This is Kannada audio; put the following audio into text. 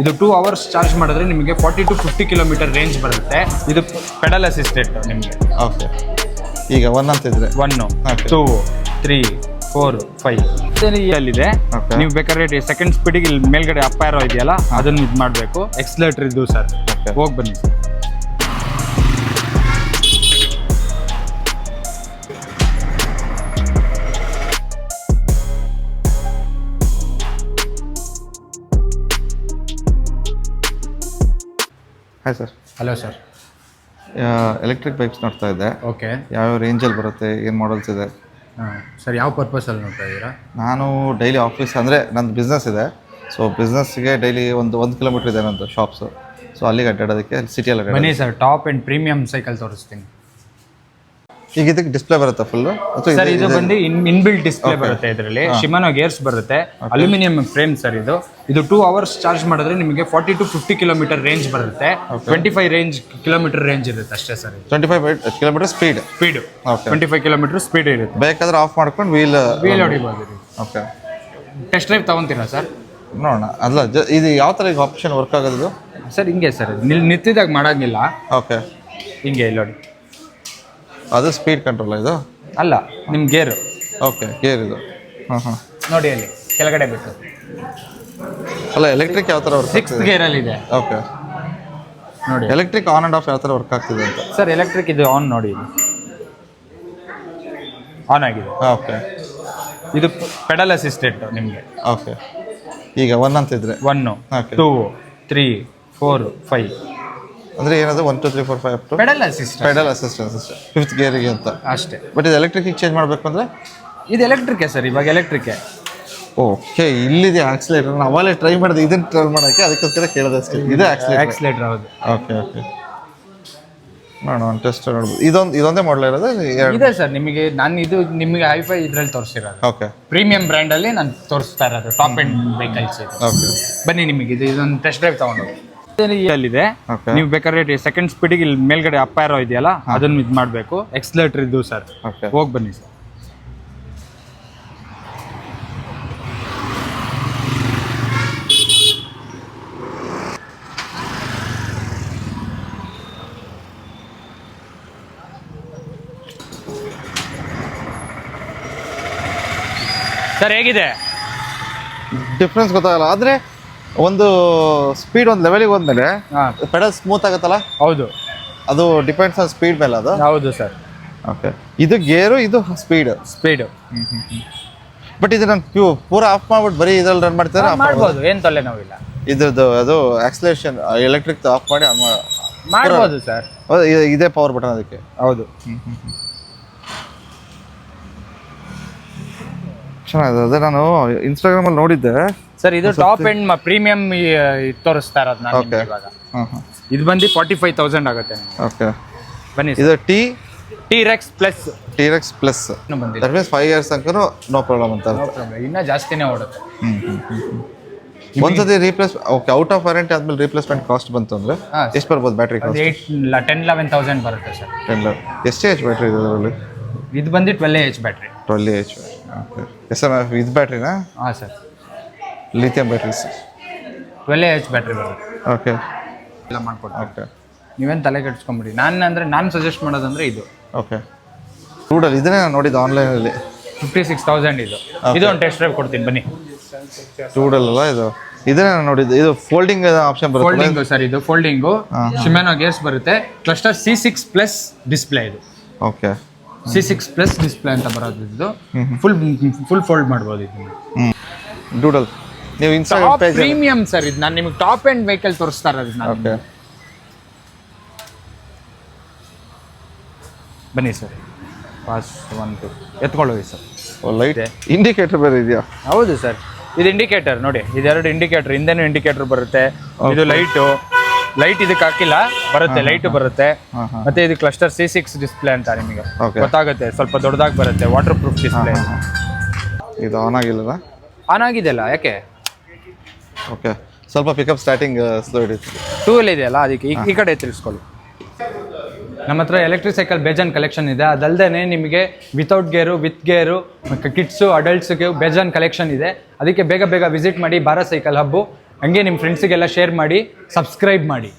ಇದು ಟೂ ಅವರ್ಸ್ ಚಾರ್ಜ್ ಮಾಡಿದ್ರೆ ನಿಮಗೆ forty to fifty kilometre range ಬರುತ್ತೆ. ಇದು ಪೆಡಲ್ ಅಸಿಸ್ಟೆಂಟ್ ನಿಮಗೆ. ಓಕೆ ಈಗ ಒನ್ ಅಂತ ಇದ್ರೆ? One two three four five ಅಲ್ಲಿದೆ. ನೀವು ಬೇಕಾದ್ರೆ ಸೆಕೆಂಡ್ ಸ್ಪೀಡಿಗೆ ಇಲ್ಲಿ ಮೇಲ್ಗಡೆ ಅಪ್ಪ ಇದೆಯಲ್ಲ ಅದನ್ನ ಇದು ಮಾಡಬೇಕು. ಎಕ್ಸ್ಲೇಟರ್ ಇದು ಸರ್. ಹೋಗಿ ಬನ್ನಿ. Sir hi sir hello sir electric bikes ನೋಡ್ತಾ ಇದ್ದೆ. ಓಕೆ ಯಾವ್ಯಾವ ರೇಂಜಲ್ಲಿ ಬರುತ್ತೆ ಏನು ಮಾಡಲ್ಸ್ ಇದೆ? ಸರ್ ಯಾವ ಪರ್ಪಸಲ್ಲಿ ನೋಡ್ತಾ ಇದ್ದೀರಾ? ನಾನು ಡೈಲಿ ಆಫೀಸ್ ಅಂದರೆ ನಂದು ಬಿಸ್ನೆಸ್ ಇದೆ. ಸೊ ಬಿಸ್ನೆಸ್ಗೆ ಡೈಲಿ ಒಂದು ಒಂದು ಕಿಲೋಮೀಟ್ರ್ ಇದೆ ನಂದು ಶಾಪ್ಸು ಸೊ ಅಲ್ಲಿಗೆ ಅಡ್ಡಾಡೋದಕ್ಕೆ ಸಿಟಿಯಲ್ಲಿ ಬನ್ನಿ sir top and premium cycle ತೋರಿಸ್ತೀನಿ. ಈಗ ಇದಕ್ಕೆ ಡಿಸ್ಪ್ಲೇ ಬರುತ್ತೆ ಫುಲ್ ಸರ್ ಇದು ಬಂದು ಇನ್ ಇನ್ಬಿಲ್ಟ್ ಡಿಸ್ಪ್ಲೇ ಬರುತ್ತೆ ಇದರಲ್ಲಿ. ಶಿಮನೋ ಗೇರ್ಸ್ ಬರುತ್ತೆ. ಅಲ್ಯೂಮಿನಿಯಂ ಫ್ರೇಮ್ ಸರ್ ಇದು. ಇದು ಟೂ ಅವರ್ಸ್ ಚಾರ್ಜ್ ಮಾಡಿದ್ರೆ ನಿಮಗೆ forty to fifty kilometre range ಬರುತ್ತೆ. Twenty five range kilometre range ಇರುತ್ತೆ ಅಷ್ಟೇ sir twenty five kilometre speed speed. Twenty five kilometre speed ಇರುತ್ತೆ. ಬೇಕಾದ್ರೆ ಆಫ್ ಮಾಡ್ಕೊಂಡು ವೀಲ್ ವೀಲ್ ಹೊಡಿಬೋದು ಓಕೆ ಟೆಸ್ಟ್ ಡ್ರೈವ್ ತಗೊಂತೀರಾ ಸರ್ ನೋಡೋಣ. ಅಲ್ಲ ಇದು ಯಾವ ಥರ ಈಗ ಆಪ್ಷನ್ ವರ್ಕ್ ಆಗೋದು ಸರ್ ಹಿಂಗೆ ಸರ್ ನಿಲ್ ನಿಂತಿದಾಗ ಮಾಡೋಂಗಿಲ್ಲ. ಓಕೆ ಹಿಂಗೆ ಇಲ್ಲಿ ನೋಡಿ. ಅದು ಸ್ಪೀಡ್ ಕಂಟ್ರೋಲ್ ಇದು? ಅಲ್ಲ ನಿಮ್ಮ ಗೇರು ಓಕೆ ಗೇರ್ ಇದು. ಹಾಂ ಹಾಂ ನೋಡಿ ಅಲ್ಲಿ ಕೆಳಗಡೆ ಬೇಕು ಅಲ್ಲ ಎಲೆಕ್ಟ್ರಿಕ್ ಯಾವ ಥರ ವರ್ಕ್ ಸಿಕ್ಸ್ ಗೇರಲ್ಲಿ ಇದೆ. ಓಕೆ ನೋಡಿ. ಎಲೆಕ್ಟ್ರಿಕ್ ಆನ್ ಆ್ಯಂಡ್ ಆಫ್ ಯಾವ ಥರ ವರ್ಕ್ ಆಗ್ತಿದೆ ಅಂತ? ಸರ್ ಎಲೆಕ್ಟ್ರಿಕ್ ಇದು ಆನ್ ನೋಡಿ ಇದು. ಆನ್ ಆಗಿದೆ. ಓಕೆ ಇದು ಪೆಡಲ್ ಅಸಿಸ್ಟೆಂಟ್ ನಿಮಗೆ. ಓಕೆ ಈಗ ಒನ್ ಅಂತಿದ್ರೆ one. Two three four five ಅಂದರೆ ಏನದು one two three four five to pedal assistant pedal assistance ಅಷ್ಟೇ. ಫಿಫ್ತ್ ಗೇರಿಗೆ ಅಂತ. ಅಷ್ಟೇ. ಬಟ್ ಇದು ಎಲೆಕ್ಟ್ರಿಕ್ ಚೇಂಜ್ ಮಾಡಬೇಕು ಅಂದ್ರೆ? ಇದು ಎಲೆಕ್ಟ್ರಿಕ್ ಸರ್ ಇವಾಗ ಎಲೆಕ್ಟ್ರಿಕ್ ಓಕೆ ಇಲ್ಲಿದೆ ಆಕ್ಸಿಲೇಟರ್ ನಾನು ಅವಾಗಲೇ ಟ್ರೈ ಮಾಡಿದೆ ಇದನ್ನ ಟ್ರೈ ಮಾಡೋಕ್ಕೆ ಅದಕ್ಕೋಸ್ಕರ ಕೇಳಿದೆ ಅಷ್ಟೇ. ಇದು ಆಕ್ಸಿಲೇಟರ್ ಆಕ್ಸಿಲೇಟರ್ ಹೌದು. ಓಕೆ ಓಕೆ ನೋಡೋಣ ಒಂದು ಟೆಸ್ಟ್ ನೋಡ್ಬೋದು. ಇದೊಂದು ಇದೊಂದೇ ಮಾಡಲ್ ಇರೋದು ಇದೆ ಸರ್ ನಿಮಗೆ ನಾನು ಇದು ನಿಮಗೆ ಹೈಫೈ ಇದರಲ್ಲಿ ತೋರಿಸಿರೋದು. ಓಕೆ ಪ್ರೀಮಿಯಂ ಬ್ರ್ಯಾಂಡಲ್ಲಿ ನಾನು ತೋರಿಸ್ತಾ ಇರೋದು ಟಾಪ್ ಎಂಡ್ ವೆಹಿಕಲ್ಸ್ ಓಕೆ ಬನ್ನಿ ನಿಮಗೆ ಇದು ಇದೊಂದು ಟೆಸ್ಟ್ ಡ್ರೈವ್ ತಗೊಂಡು ಅಲ್ಲಿದೆ. ನೀವು ಬೇಕಾದ್ರೆ ಸೆಕೆಂಡ್ ಸ್ಪೀಡಿಗೆ ಇಲ್ಲಿ ಮೇಲ್ಗಡೆ ಅಪ್ಪ ಯಾರೋ ಇದೆಯಲ್ಲ ಅದನ್ನ ಇದು ಮಾಡಬೇಕು. ಎಕ್ಸ್ಲೇಟರ್ ಇದು ಸರ್ ಹೋಗಿ ಬನ್ನಿ ಸರ್ ಸರ್ ಹೇಗಿದೆ? ಡಿಫ್ರೆನ್ಸ್ ಗೊತ್ತಾಗಲ್ಲ. ಆದರೆ ಒಂದು ಸ್ಪೀಡ್ ಒಂದು ಲೆವೆಲಿಗೆ ಹೋದ್ಮೇಲೆ ಪೆಡಲ್ ಸ್ಮೂತ್ ಆಗುತ್ತಲ್ಲ? ಹೌದು. ಅದು ಡಿಪೆಂಡ್ಸ್ ಆನ್ ಸ್ಪೀಡ್ ಮೇಲೆ ಅದು? ಹೌದು ಸರ್ ಓಕೆ ಇದು ಗೇರು ಇದು ಸ್ಪೀಡ್ ಸ್ಪೀಡ್ ಬಟ್ ಇದು ನಾನು ಕ್ಯೂ ಪೂರ ಆಫ್ ಮಾಡ್ಬಿಟ್ಟು ಬರೀ ಇದ್ರಲ್ಲಿ ರನ್ ಮಾಡ್ತಾರೆ? ಮಾಡ್ಬೋದು. ಏನು ತೊಲೆ ನೋವಿಲ್ಲ ಇದ್ರದ್ದು ಅದು ಆಕ್ಸಲೇಷನ್ ಎಲೆಕ್ಟ್ರಿಕ್ ಆಫ್ ಮಾಡಿ on ಮಾ- ಮಾಡ್ಬೋದು ಸರ್ ಹೌದು, ಇದು- ಇದೇ ಪವರ್ ಬಟನ್ ಅದಕ್ಕೆ. ಹೌದು. ಚೆನ್ನಾಗಿದೆ. ಅದೇ ನಾನು ಇನ್ಸ್ಟಾಗ್ರಾಮಲ್ಲಿ ನೋಡಿದ್ದೆ. ಸರ್ ಇದು ಟಾಪ್ ಎಂಡ್ ಪ್ರೀಮಿಯಂ ತೋರಿಸ್ತಾ ಇರೋದು ನಾನು ನಿಮ್ಗೆ. ಇವಾಗ. ಹಾಂ ಇದು ಬಂದು ಫಾರ್ಟಿ ಫೈವ್ ತೌಸಂಡ್ ಆಗುತ್ತೆ. ಓಕೆ ಬನ್ನಿ ಇದು T T Rex plus T Rex plus that means five years ತನಕ ನೋ ಪ್ರಾಬ್ಲಮ್ ಅಂತ ಇನ್ನೂ ಜಾಸ್ತಿನೇ ಓಡುತ್ತೆ. ಒಂದ್ಸತಿ replace okay out of warranty ಆದ್ಮೇಲೆ ರೀಪ್ಲೇಸ್ಮೆಂಟ್ ಕಾಸ್ಟ್ ಬಂತು ಅಂದ್ರೆ ಹಾ. ಎಷ್ಟು ಬರ್ಬೋದು battery cost ten eleven thousand ಬರುತ್ತೆ ಸರ್. ಟೆನ್ ಎಷ್ಟು ಎಚ್ ಬ್ಯಾಟ್ರಿ ಇದೆ ಅದರಲ್ಲಿ? ಇದು ಬಂದು twelve H battery twelve H okay S M ಇದು ಬ್ಯಾಟ್ರಿನಾ ಹಾಂ sir. Lithium batteries twelve H battery ಬರುತ್ತೆ. ಓಕೆ ಎಲ್ಲ ಮಾಡ್ಕೊಡ್ತೀನಿ. ಓಕೆ ನೀವೇನು ತಲೆ ಕೆಡ್ಸ್ಕೊಂಬಿಡಿ. ನಾನು ಅಂದರೆ ನಾನು ಸಜೆಸ್ಟ್ ಮಾಡೋದಂದ್ರೆ ಇದು. ಓಕೆ ರೂಡಲ್ಲಿ ಇದನ್ನೇ ನಾನು ನೋಡಿದ್ದು ಆನ್ಲೈನಲ್ಲಿ ಫಿಫ್ಟಿ ಸಿಕ್ಸ್ ತೌಸಂಡ್ ಇದು. ಇದು ಒಂದು ಟೆಸ್ಟ್ ಡ್ರೈವ್ ಕೊಡ್ತೀನಿ ಬನ್ನಿ. ರೂಡಲ್ಲ ಇದು? ಇದನ್ನೇ ನಾನು ನೋಡಿದ್ದು. ಇದು ಫೋಲ್ಡಿಂಗ್ ಆಪ್ಷನ್ ಬರುತ್ತೆ ಫೋಲ್ಡಿಂಗು ಸರ್ ಇದು ಫೋಲ್ಡಿಂಗು ಶಿಮೆನೋ ಗೇರ್ಸ್ ಬರುತ್ತೆ. Cluster C six plus display ಇದು. Okay C six plus display ಅಂತ ಬರೋದು ಇದು ಫುಲ್ ಫುಲ್ ಫೋಲ್ಡ್ ಮಾಡ್ಬೋದು ಇದು ಹ್ಞೂ ಡೂಡಲ್ ನೀವು ಇನ್ಸ್ಟಾಗ್ರಾಮ್ ಪೇಜ್ ಪ್ರೀಮಿಯಂ ಸರ್ ಇದು. ನಾನು ನಿಮಗೆ ಟಾಪ್ ಎಂಡ್ ವೆಹಿಕಲ್ ತೋರಿಸ್ತಾ ಇರೋದು ನಾನು. ಓಕೆ ಬನ್ನಿ ಸರ್ ಪಾಸ್ ಒನ್ ಟು ಎತ್ಕೊಳ್ಳೋಗಿ ಸರ್ ಲೈಟ್ ಇಂಡಿಕೇಟರ್ ಬೇರೆ ಇದೆಯಾ? ಹೌದು ಸರ್ ಇದು ಇಂಡಿಕೇಟರ್ ನೋಡಿ. ಇದೆರಡು ಇಂಡಿಕೇಟರ್ ಹಿಂದೆನೂ ಇಂಡಿಕೇಟರ್ ಬರುತ್ತೆ. ಇದು ಲೈಟು ಲೈಟ್ ಇದಕ್ಕೆ ಹಾಕಿಲ್ಲ ಬರುತ್ತೆ ಲೈಟ್ ಬರುತ್ತೆ. ಮತ್ತೆ ಇದು ಕ್ಲಸ್ಟರ್ ಸಿ ಸಿಕ್ಸ್ ಡಿಸ್ಪ್ಲೇ ಅಂತ ನಿಮಗೆ. ಗೊತ್ತಾಗುತ್ತೆ ಸ್ವಲ್ಪ ದೊಡ್ಡದಾಗಿ ಬರುತ್ತೆ ವಾಟರ್ ಪ್ರೂಫ್ ಡಿಸ್ಪ್ಲೇ ಇದು ಆನ್ ಆಗಿಲ್ಲದ ಆನ್ ಆಗಿದೆಯಲ್ಲ ಯಾಕೆ? ಓಕೆ. ಸ್ವಲ್ಪ ಪಿಕಪ್ ಸ್ಟಾರ್ಟಿಂಗ್ ಸ್ಲೋ ಹಿಡಿತು ಟೂ ವೀಲ್ ಇದೆಯಲ್ಲ ಅದಕ್ಕೆ ಈ- ಈ ಕಡೆ ತಿಳಿಸ್ಕೊಳ್ಳಿ ನಮ್ಮ ಹತ್ರ ಎಲೆಕ್ಟ್ರಿಕ್ ಸೈಕಲ್ ಬೇಜಾನ್ ಕಲೆಕ್ಷನ್ ಇದೆ. ಅದಲ್ಲದೆ ನಿಮಗೆ ವಿತೌಟ್ ಗೇರು ವಿತ್ ಗೇರು ಕಿಡ್ಸು ಅಡಲ್ಟ್ಸ್ಗೆ ಬೇಜಾನ್ ಕಲೆಕ್ಷನ್ ಇದೆ. ಅದಕ್ಕೆ ಬೇಗ ಬೇಗ ವಿಸಿಟ್ ಮಾಡಿ ಭಾರತ್ ಸೈಕಲ್ ಹಬ್ಬು ಹಂಗೆ ನಿಮ್ಮ ಫ್ರೆಂಡ್ಸಿಗೆಲ್ಲ ಶೇರ್ ಮಾಡಿ ಸಬ್ಸ್ಕ್ರೈಬ್ ಮಾಡಿ.